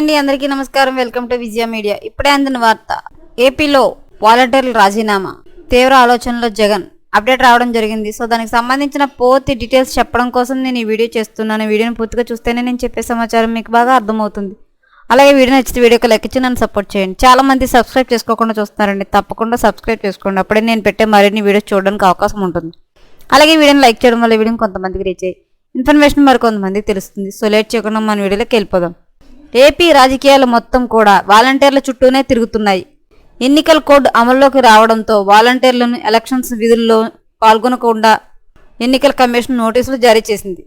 అండి అందరికీ నమస్కారం. Welcome to Vijaya media. ఇప్పుడే అందిన వార్త. ఏపీలో వాలంటీర్ల రాజీనామా. తీవ్ర ఆలోచనలో జగన్. అప్డేట్ రావడం జరిగింది. సో దానికి సంబంధించిన పూర్తి డీటెయిల్స్ చెప్పడం కోసం నేను ఈ వీడియో చేస్తున్నాను. వీడియోని పూర్తిగా చూస్తేనే నేను చెప్పే సమాచారం మీకు బాగా అర్థమవుతుంది. అలాగే వీడియో నచ్చితే వీడియోకి లెక్కించి నన్ను సపోర్ట్ చేయండి. చాలా మంది సబ్స్క్రైబ్ చేసుకోకుండా చూస్తున్నారండి. తప్పకుండా సబ్స్క్రైబ్ చేసుకోండి. అప్పుడే నేను పెట్టే మరిన్ని వీడియోస్ చూడడానికి అవకాశం ఉంటుంది. అలాగే వీడియోని లైక్ చేయడం వల్ల వీడియోని కొంతమందికి రీచ్ అయ్యి ఇన్ఫర్మేషన్ మరి కొంతమందికి తెలుస్తుంది. సో లేట్ చేయకుండా మన వీడియోలోకి వెళ్ళిపోదాం. ఏపీ రాజకీయాలు మొత్తం కూడా వాలంటీర్ల చుట్టూనే తిరుగుతున్నాయి. ఎన్నికల కోడ్ అమల్లోకి రావడంతో వాలంటీర్లను ఎలక్షన్స్ విధుల్లో పాల్గొనకుండా ఎన్నికల కమిషన్ నోటీసులు జారీ చేసింది.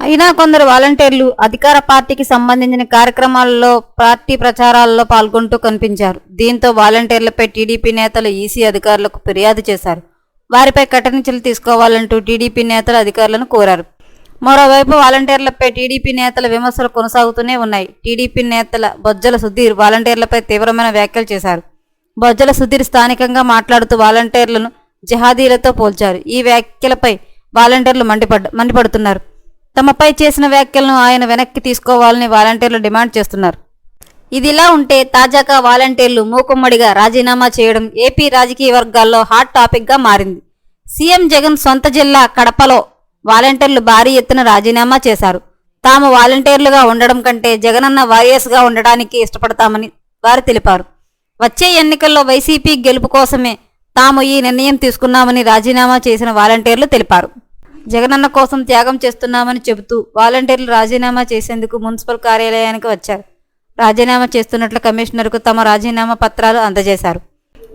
అయినా కొందరు వాలంటీర్లు అధికార పార్టీకి సంబంధించిన కార్యక్రమాల్లో పార్టీ ప్రచారాల్లో పాల్గొంటూ కనిపించారు. దీంతో వాలంటీర్లపై టీడీపీ నేతలు ఈసీ అధికారులకు ఫిర్యాదు చేశారు. వారిపై కఠిన చర్యలు తీసుకోవాలంటూ టీడీపీ నేతలు అధికారులను కోరారు. మరోవైపు వాలంటీర్లపై టీడీపీ నేతల విమర్శలు కొనసాగుతూనే ఉన్నాయి. టీడీపీ నేతల బొజ్జల సుధీర్ వాలంటీర్లపై తీవ్రమైన వ్యాఖ్యలు చేశారు. బొజ్జల సుధీర్ స్థానికంగా మాట్లాడుతూ వాలంటీర్లను జహాదీలతో పోల్చారు. ఈ వ్యాఖ్యలపై వాలంటీర్లు మండిపడ్డ మండిపడుతున్నారు. తమపై చేసిన వ్యాఖ్యలను ఆయన వెనక్కి తీసుకోవాలని వాలంటీర్లు డిమాండ్ చేస్తున్నారు. ఇదిలా ఉంటే తాజాగా వాలంటీర్లు మూకుమ్మడిగా రాజీనామా చేయడం ఏపీ రాజకీయ వర్గాల్లో హాట్ టాపిక్గా మారింది. సీఎం జగన్ సొంత జిల్లా కడపలో వాలంటీర్లు భారీ ఎత్తున రాజీనామా చేశారు. తాము వాలంటీర్లుగా ఉండడం కంటే జగనన్న వారియర్స్గా ఉండడానికి ఇష్టపడతామని వారు తెలిపారు. వచ్చే ఎన్నికల్లో వైసీపీ గెలుపు కోసమే తాము ఈ నిర్ణయం తీసుకున్నామని రాజీనామా చేసిన వాలంటీర్లు తెలిపారు. జగనన్న కోసం త్యాగం చేస్తున్నామని చెబుతూ వాలంటీర్లు రాజీనామా చేసేందుకు మున్సిపల్ కార్యాలయానికి వచ్చారు. రాజీనామా చేస్తున్నట్లు కమిషనర్కు తమ రాజీనామా పత్రాలు అందజేశారు.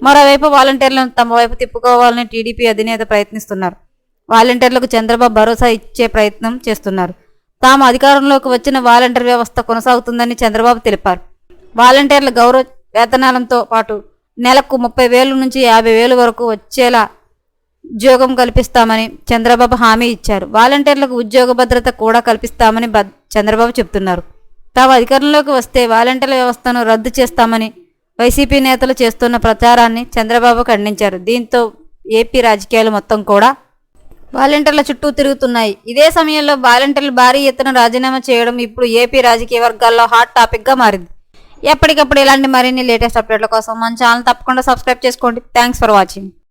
మరోవైపు వాలంటీర్లను తమ వైపు తిప్పుకోవాలని టీడీపీ అధినేత ప్రయత్నిస్తున్నారు. వాలంటీర్లకు చంద్రబాబు భరోసా ఇచ్చే ప్రయత్నం చేస్తున్నారు. తాము అధికారంలోకి వచ్చిన వాలంటీర్ వ్యవస్థ కొనసాగుతుందని చంద్రబాబు తెలిపారు. వాలంటీర్ల గౌరవ వేతనాలతో పాటు నెలకు ముప్పై వేలు నుంచి యాభై వేలు వరకు వచ్చేలా ఉద్యోగం కల్పిస్తామని చంద్రబాబు హామీ ఇచ్చారు. వాలంటీర్లకు ఉద్యోగ భద్రత కూడా కల్పిస్తామని చంద్రబాబు చెబుతున్నారు. తాము అధికారంలోకి వస్తే వాలంటీర్ల వ్యవస్థను రద్దు చేస్తామని వైసీపీ నేతలు చేస్తున్న ప్రచారాన్ని చంద్రబాబు ఖండించారు. దీంతో ఏపీ రాజకీయాలు మొత్తం కూడా వాలంటీర్ల చుట్టూ తిరుగుతున్నాయి. ఇదే సమయంలో వాలంటీర్లు భారీ ఎత్తున రాజీనామా చేయడం ఇప్పుడు ఏపీ రాజకీయ వర్గాల్లో హాట్ టాపిక్గా మారింది. ఎప్పటికప్పుడు ఇలాంటి మరిన్ని లేటెస్ట్ అప్డేట్ల కోసం మన ఛానల్ తప్పకుండా సబ్స్క్రైబ్ చేసుకోండి. Thanks for watching.